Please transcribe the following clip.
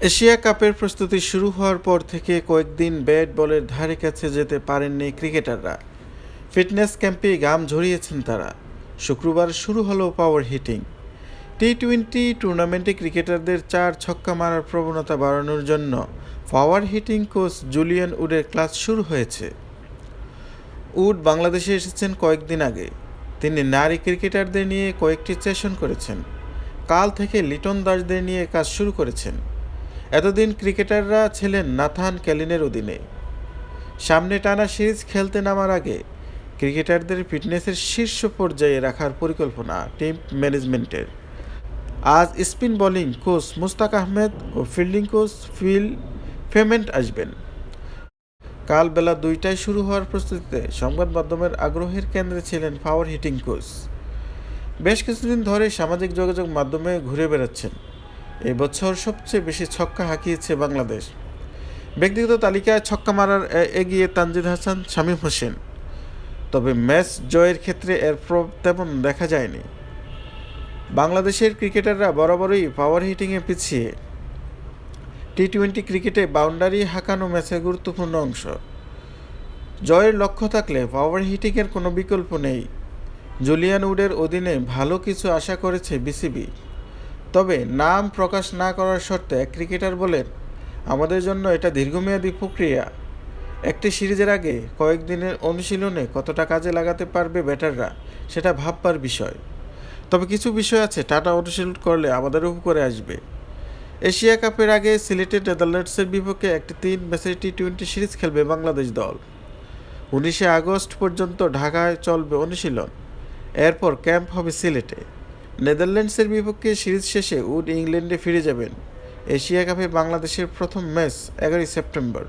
Asia কাপের প্রস্তুতি শুরু হওয়ার পর থেকে কয়েকদিন ব্যাট বলের ধারে কাছে যেতে পারেননি ক্রিকেটাররা। ফিটনেস ক্যাম্পে গাম ঝরিয়েছেন তারা। শুক্রবার শুরু হলো পাওয়ার হিটিং টি টোয়েন্টি টুর্নামেন্টে ক্রিকেটারদের চার ছক্কা মারার প্রবণতা বাড়ানোর জন্য পাওয়ার হিটিং কোচ জুলিয়ান উডের ক্লাস শুরু হয়েছে। উড বাংলাদেশে এসেছেন কয়েকদিন আগে। তিনি নারী ক্রিকেটারদের নিয়ে কয়েকটি সেশন করেছেন। কাল থেকে লিটন দাসদের নিয়ে কাজ শুরু করেছেন। এতদিন ক্রিকেটাররা ছিলেন নাথান ক্যালিনের অধীনে। সামনে টানা সিরিজ খেলতে নামার আগে ক্রিকেটারদের ফিটনেসের শীর্ষ পর্যায়ে রাখার পরিকল্পনা টিম ম্যানেজমেন্টের। আজ spin bowling coach Mushtaq Ahmed ও ফিল্ডিং কোচ ফিল ফেমেন্ট আসবেন। কাল বেলা দুইটায় শুরু হওয়ার প্রস্তুতিতে সংবাদ মাধ্যমের আগ্রহের কেন্দ্রে ছিলেন পাওয়ার হিটিং কোচ বেশ কিছুদিন ধরে সামাজিক যোগাযোগ মাধ্যমে ঘুরে বেড়াচ্ছেন। এই বছর সবচেয়ে বেশি ছক্কা হাঁকিয়েছে বাংলাদেশ। ব্যক্তিগত তালিকায় ছক্কা মারার এগিয়ে তানজিদ হাসান, শামীম হোসেন। তবে ম্যাচ জয়ের ক্ষেত্রে এর প্রভাব তেমন দেখা যায়নি। বাংলাদেশের ক্রিকেটাররা বরাবরই পাওয়ার হিটিংয়ে পিছিয়ে। টি টোয়েন্টি ক্রিকেটে বাউন্ডারি হাঁকানো ম্যাচের গুরুত্বপূর্ণ অংশ। জয়ের লক্ষ্য থাকলে পাওয়ার হিটিংয়ের কোনো বিকল্প নেই। জুলিয়ান উডের অধীনে ভালো কিছু আশা করেছে বিসিবি। তবে নাম প্রকাশ না করার শর্তে এক ক্রিকেটার বলেন, আমাদের জন্য এটা দীর্ঘমেয়াদী প্রক্রিয়া। একটি সিরিজের আগে কয়েকদিনের অনুশীলনে কতটা কাজে লাগাতে পারবে ব্যাটাররা, সেটা ভাববার বিষয়। তবে কিছু বিষয় আছে টাটা অনুশীলন করলে আমাদের উপরে আসবে। এশিয়া কাপের আগে সিলেটের নেদারল্যান্ডসের বিপক্ষে একটি তিন ম্যাচের টি টোয়েন্টি সিরিজ খেলবে বাংলাদেশ দল। উনিশে আগস্ট পর্যন্ত ঢাকায় চলবে অনুশীলন। এরপর ক্যাম্প হবে সিলেটে। নেদারল্যান্ডসের বিপক্ষে সিরিজ শেষে উড ইংল্যান্ডে ফিরে যাবেন। এশিয়া কাপে বাংলাদেশের প্রথম ম্যাচ এগারোই সেপ্টেম্বর।